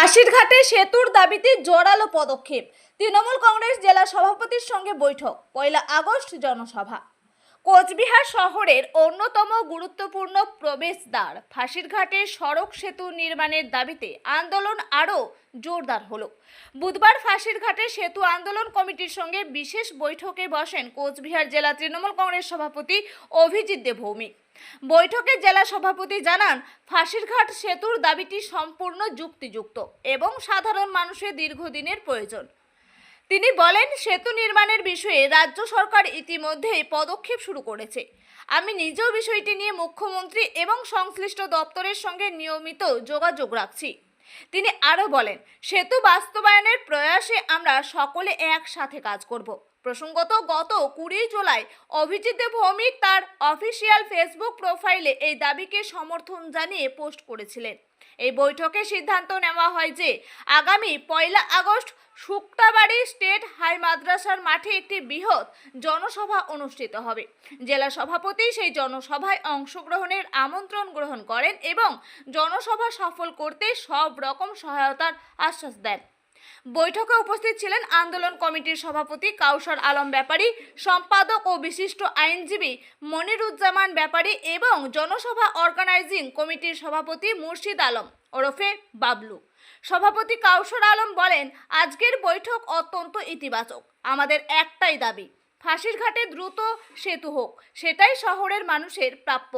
ফাঁসির ঘাটে সেতুর দাবিতে জোরালো পদক্ষেপ। তৃণমূল কংগ্রেস জেলা সভাপতির সঙ্গে বৈঠক, পয়লা আগস্ট জনসভা। কোচবিহার শহরের অন্যতম গুরুত্বপূর্ণ প্রবেশদ্বার, ফাঁসির ঘাটে সড়ক সেতু নির্মাণের দাবিতে আন্দোলন আরও জোরদার হলো। বুধবার ফাঁসিরঘাটে সেতু আন্দোলন কমিটির সঙ্গে বিশেষ বৈঠকে বসেন কোচবিহার জেলা তৃণমূল কংগ্রেস সভাপতি অভিজিৎ দেব ভৌমিক বৈঠকে জেলা সভাপতি জানান, ফাঁসিরঘাট সেতুর দাবিটি সম্পূর্ণ যুক্তিযুক্ত এবং সাধারণ মানুষের দীর্ঘদিনের প্রয়োজন। তিনি বলেন, সেতু নির্মাণের বিষয়ে রাজ্য সরকার ইতিমধ্যেই পদক্ষেপ শুরু করেছে। আমি নিজেও বিষয়টি নিয়ে মুখ্যমন্ত্রী এবং সংশ্লিষ্ট দপ্তরের সঙ্গে নিয়মিত যোগাযোগ রাখছি। তিনি আরও বলেন, সেতু বাস্তবায়নের প্রয়াসে আমরা সকলে একসাথে কাজ করব। প্রসঙ্গত, গত কুড়ি জুলাই অভিজিৎ ভৌমিক তার অফিসিয়াল ফেসবুক প্রোফাইলে এই দাবিকে সমর্থন জানিয়ে পোস্ট করেছিলেন। এই বৈঠকে সিদ্ধান্ত নেওয়া হয় যে আগামী পয়লা আগস্ট শুক্তাবাড়ি স্টেট হাই মাদ্রাসার মাঠে একটি বৃহৎ জনসভা অনুষ্ঠিত হবে। জেলা সভাপতি সেই জনসভায় অংশগ্রহণের আমন্ত্রণ গ্রহণ করেন এবং জনসভা সফল করতে সব রকম সহায়তার আশ্বাস দেন। বৈঠকে উপস্থিত ছিলেন আন্দোলন কমিটির সভাপতি কাউসার আলম ব্যাপারী, সম্পাদক ও বিশিষ্ট আইনজীবী মনিরুজ্জামান ব্যাপারী এবং জনসভা অর্গানাইজিং কমিটির সভাপতি মুর্শিদ আলম। ওরফে বাবলু। সভাপতি কাউসার আলম বলেন, আজকের বৈঠক অত্যন্ত ইতিবাচক। আমাদের একটাই দাবি, ফাঁসির ঘাটে দ্রুত সেতু হোক। সেটাই শহরের মানুষের প্রাপ্য।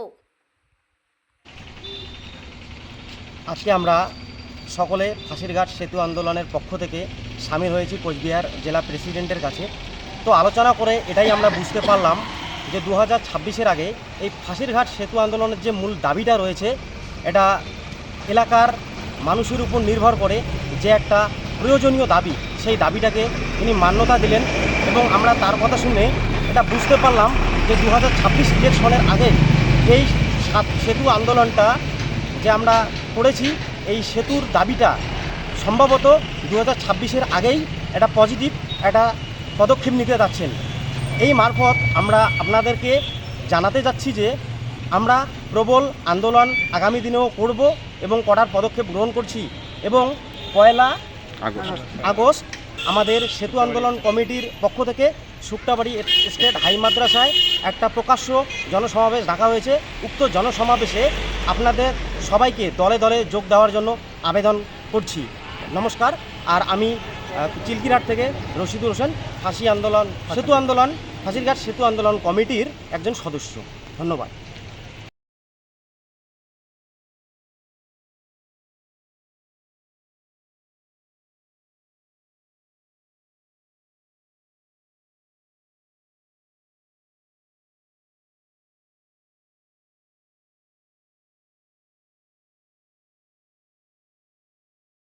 আজকে আমরা সকলে ফাঁসিরঘাট সেতু আন্দোলনের পক্ষ থেকে সামিল হয়েছি কোচবিহার জেলা প্রেসিডেন্টের কাছে। তো আলোচনা করে এটাই আমরা বুঝতে পারলাম যে দু হাজার আগে এই ফাঁসিরঘাট সেতু আন্দোলনের যে মূল দাবিটা রয়েছে, এটা এলাকার মানুষের উপর নির্ভর করে যে একটা প্রয়োজনীয় দাবি, সেই দাবিটাকে তিনি মান্যতা দিলেন এবং আমরা তার কথা শুনে এটা বুঝতে পারলাম যে দু হাজার ছাব্বিশ ইলেকশনের আগে এই সেতু আন্দোলনটা যে আমরা করেছি এই সেতুর দাবিটা সম্ভবত দু হাজার ছাব্বিশের আগেই একটা পজিটিভ একটা পদক্ষেপ নিতে যাচ্ছেন। এই মারফত আমরা আপনাদেরকে জানাতে যাচ্ছি যে আমরা প্রবল আন্দোলন আগামী দিনেও করব এবং করার পদক্ষেপ গ্রহণ করছি এবং পয়লা আগস্ট আমাদের সেতু আন্দোলন কমিটির পক্ষ থেকে শুক্তাবাড়ি স্টেট হাই মাদ্রাসায় একটা প্রকাশ্য জনসমাবেশ ডাকা হয়েছে। উক্ত জনসমাবেশে আপনাদের সবাইকে দলে দলে যোগ দেওয়ার জন্য আবেদন করছি। নমস্কার। আর আমি চিলকিরহাট থেকে রশিদুর হোসেন, ফাঁসি আন্দোলন, সেতু আন্দোলন, ফাঁসিরঘাট সেতু আন্দোলন কমিটির একজন সদস্য। ধন্যবাদ।